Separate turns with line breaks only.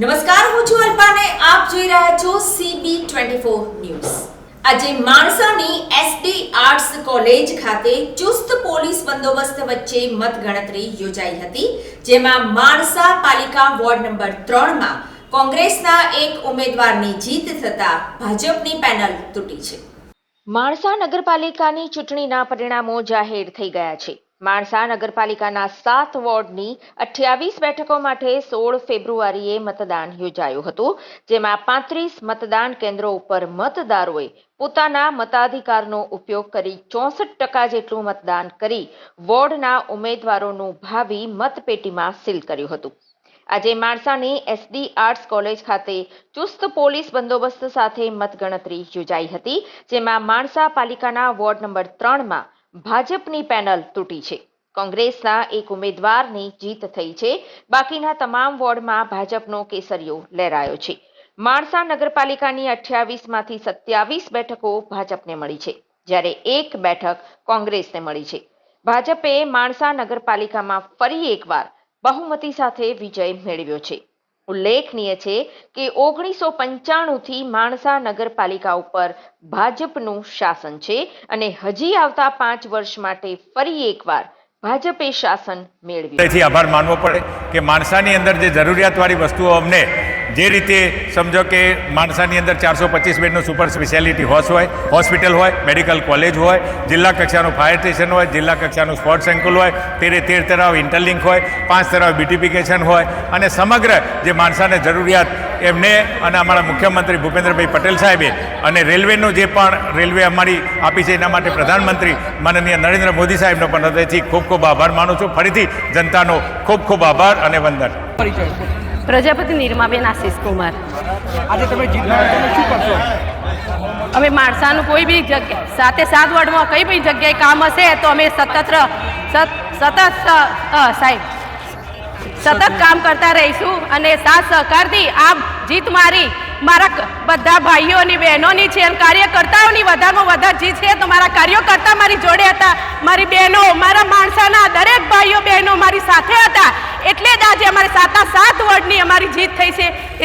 નમસ્કાર, હું છું અલ્પાને. આપ જોઈ રહ્યા છો સીબી ટ્વેન્ટી ફોર ન્યૂઝ. આજે માણસાની એસડી આર્ટ્સ કોલેજ ખાતે ચુસ્ત પોલીસ બંદોબસ્ત વચ્ચે મતગણતરી યોજાઈ હતી, જેમાં માણસા પાલિકા વોર્ડ નંબર ત્રણમાં કોંગ્રેસના એક ઉમેદવારની જીત થતા ભાજપની પેનલ તૂટી છે. માણસા નગરપાલિકાની ચૂંટણીના પરિણામો જાહેર થઈ ગયા છે. માણસા નગરપાલિકાના સાત વોર્ડની અઠ્યાવીસ બેઠકો માટે સોળ ફેબ્રુઆરીએ મતદાન યોજાયું હતું, જેમાં પાંત્રીસ મતદાન કેન્દ્રો ઉપર મતદારોએ પોતાના મતાધિકારનો ઉપયોગ કરી ચોસઠ ટકા જેટલું મતદાન કરી વોર્ડના ઉમેદવારોનું ભાવિ મતપેટીમાં સીલ કર્યું હતું. આજે માણસાની એસડી આર્ટ્સ કોલેજ ખાતે ચુસ્ત પોલીસ બંદોબસ્ત સાથે મતગણતરી યોજાઈ હતી, જેમાં માણસા પાલિકાના વોર્ડ નંબર ત્રણમાં ભાજપની પેનલ તૂટી છે. કોંગ્રેસના એક ઉમેદવારની જીત થઈ છે. બાકીના તમામ વોર્ડમાં ભાજપનો કેસરિયો લહેરાયો છે. માણસા નગરપાલિકાની અઠ્યાવીસમાંથી સત્યાવીસ બેઠકો ભાજપને મળી છે, જ્યારે એક બેઠક કોંગ્રેસને મળી છે. ભાજપે માણસા નગરપાલિકામાં ફરી એકવાર બહુમતી સાથે વિજય મેળવ્યો છે. ઉલ્લેખનીય છે કે ઓગણીસો પંચાણુંથી માણસા નગરપાલિકા ઉપર ભાજપનું શાસન છે અને હજી આવતા પાંચ વર્ષ માટે ફરી એકવાર ભાજપે શાસન મેળવ્યું.
આભાર માનવો પડે કે માણસાની અંદર જે જરૂરિયાતવાળી વસ્તુઓ અમને જે રીતે સમજો કે માણસાની અંદર ચારસો પચીસ બેડનું સુપર સ્પેશિયાલિટી હોસ હોય, હોસ્પિટલ હોય, મેડિકલ કોલેજ હોય, જિલ્લા કક્ષાનું ફાયર સ્ટેશન હોય, જિલ્લા કક્ષાનું સ્પોર્ટ્સ સંકુલ હોય, તેરે તેર તરાવ ઇન્ટરલિંક હોય, પાંચ તરાવ બ્યુટિફિકેશન હોય અને સમગ્ર જે માણસાને જરૂરિયાત એમને અને અમારા મુખ્યમંત્રી ભૂપેન્દ્રભાઈ પટેલ સાહેબે અને રેલવેનું જે પણ રેલવે અમારી આપી છે એના માટે પ્રધાનમંત્રી માનનીય નરેન્દ્ર મોદી સાહેબનો પણ હૃદયથી ખૂબ ખૂબ આભાર માનું છું. ફરીથી જનતાનો ખૂબ ખૂબ આભાર અને વંદન.
પ્રજાપતિ નિર્માબેન આશીષ કુમાર.
આજે તમે શું કરશો?
અમે માણસાનું કોઈ બી જગ્યા સાથે સાત વોર્ડમાં કઈ બી જગ્યાએ કામ હશે તો અમે સતત સતત સાહેબ સતત કામ કરતા રહીશું અને સાથ સહકારથી આ જીત મારી મારા બધા ભાઈઓની બહેનોની છે અને કાર્યકર્તાઓની વધારેમાં વધારે જીત છે તો મારા કાર્યકર્તા મારી જોડે હતા મારી બહેનો મારા માણસાના દરેક ભાઈઓ બહેનો મારી સાથે હતા એટલે જ આજે અમારી સાતા સાત વોર્ડની અમારી જીત થઈ છે.